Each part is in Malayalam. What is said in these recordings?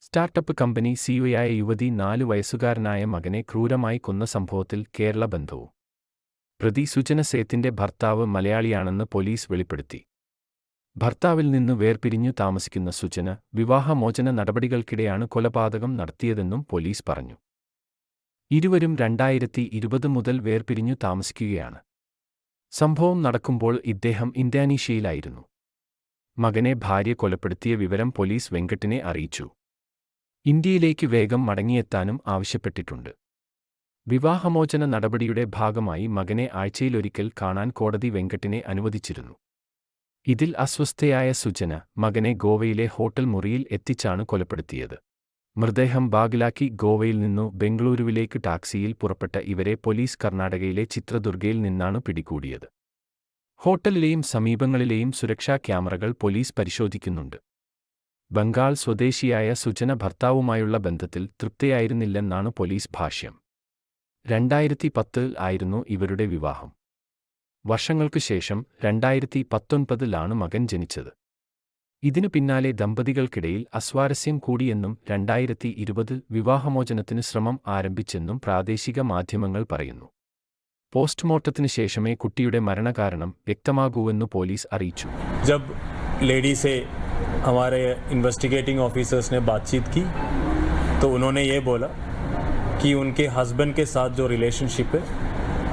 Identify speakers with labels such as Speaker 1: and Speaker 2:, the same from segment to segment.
Speaker 1: സ്റ്റാർട്ടപ്പ് കമ്പനി സിഇഒയായ യുവതി നാലു വയസ്സുകാരനായ മകനെ ക്രൂരമായി കൊന്ന സംഭവത്തിൽ കേരള ബന്ധു പ്രതി സുജന സേത്തിന്റെ ഭർത്താവ് മലയാളിയാണെന്ന് പോലീസ് വെളിപ്പെടുത്തി. ഭർത്താവിൽ നിന്ന് വേർപിരിഞ്ഞു താമസിക്കുന്ന സുജന വിവാഹമോചന നടപടികൾക്കിടെയാണ് കൊലപാതകം നടത്തിയതെന്നും പോലീസ് പറഞ്ഞു. ഇരുവരും രണ്ടായിരത്തി ഇരുപത് മുതൽ വേർപിരിഞ്ഞു താമസിക്കുകയാണ്. സംഭവം നടക്കുമ്പോൾ ഇദ്ദേഹം ഇന്ത്യാനീഷ്യയിലായിരുന്നു. മകനെ ഭാര്യ കൊലപ്പെടുത്തിയ വിവരം പോലീസ് വെങ്കട്ടിനെ അറിയിച്ചു. ഇന്ത്യയിലേക്ക് വേഗം മടങ്ങിയെത്താനും ആവശ്യപ്പെട്ടിട്ടുണ്ട്. വിവാഹമോചന നടപടിയുടെ ഭാഗമായി മകനെ ആഴ്ചയിലൊരിക്കൽ കാണാൻ കോടതി വെങ്കട്ടിനെ അനുവദിച്ചിരുന്നു. ഇതിൽ അസ്വസ്ഥയായ സുജന മകനെ ഗോവയിലെ ഹോട്ടൽ മുറിയിൽ എത്തിച്ചാണ് കൊലപ്പെടുത്തിയത്. മൃതദേഹം ബാഗിലാക്കി ഗോവയിൽ നിന്നു ബംഗളൂരുവിലേക്ക് ടാക്സിയിൽ പുറപ്പെട്ട ഇവരെ പോലീസ് കർണാടകയിലെ ചിത്രദുർഗയിൽ നിന്നാണ് പിടികൂടിയത്. ഹോട്ടലിലെയും സമീപങ്ങളിലെയും സുരക്ഷാ ക്യാമറകൾ പോലീസ് പരിശോധിക്കുന്നുണ്ട്. ബംഗാൾ സ്വദേശിയായ സുജന ഭർത്താവുമായുള്ള ബന്ധത്തിൽ തൃപ്തിയായിരുന്നില്ലെന്നാണ് പോലീസ് ഭാഷ്യം. രണ്ടായിരത്തി പത്തിൽ ആയിരുന്നു ഇവരുടെ വിവാഹം. വർഷങ്ങൾക്കു ശേഷം രണ്ടായിരത്തി പത്തൊൻപതിലാണ് മകൻ ജനിച്ചത്. ഇതിനു പിന്നാലെ ദമ്പതികൾക്കിടയിൽ അസ്വാരസ്യം കൂടിയെന്നും രണ്ടായിരത്തി ഇരുപതിൽ വിവാഹമോചനത്തിന് ശ്രമം ആരംഭിച്ചെന്നും പ്രാദേശിക മാധ്യമങ്ങൾ പറയുന്നു പോസ്റ്റ്മോർട്ടത്തിനു ശേഷമേ കുട്ടിയുടെ മരണകാരണം വ്യക്തമാകൂവെന്നു പോലീസ് അറിയിച്ചു
Speaker 2: जब लेडी से हमारे इन्वेस्टिगेटिंग ऑफिसर्स ने बातचीत की तो उन्होंने ये बोला कि उनके हस्बैंड के साथ जो रिलेशनशिप है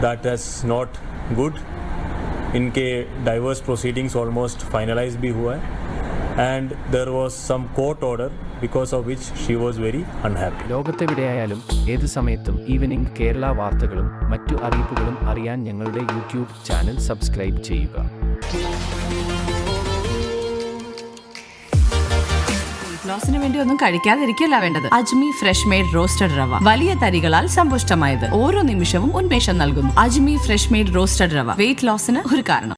Speaker 2: दैट हैज़ नॉट गुड इनके डाइवर्स प्रोसीडिंग्स ऑलमोस्ट फाइनलाइज भी हुआ है and there was some court order because of which she was very unhappy
Speaker 1: ലോകത്തെവിടെയായാലും ഏത് സമയത്തും ഈവനിങ് കേരള വാർത്തകളും മറ്റു അറിയിപ്പുകളും അറിയാൻ ഞങ്ങളുടെ യൂട്യൂബ് ചാനൽ സബ്സ്ക്രൈബ് ചെയ്യുക.
Speaker 3: ലോസിന് വേണ്ടി ഒന്നും കഴിക്കാതിരിക്കല്ല വേണ്ടത്. അജ്മി ഫ്രഷ് മെയ്ഡ് റോസ്റ്റഡ് റവ. വലിയ തരികളാൽ സമ്പുഷ്ടമായത്. ഓരോ നിമിഷവും ഉന്മേഷം നൽകുന്നു. അജ്മി ഫ്രഷ് മെയ്ഡ് റോസ്റ്റഡ് റവ. വെയിറ്റ് ലോസിന് ഒരു കാരണം.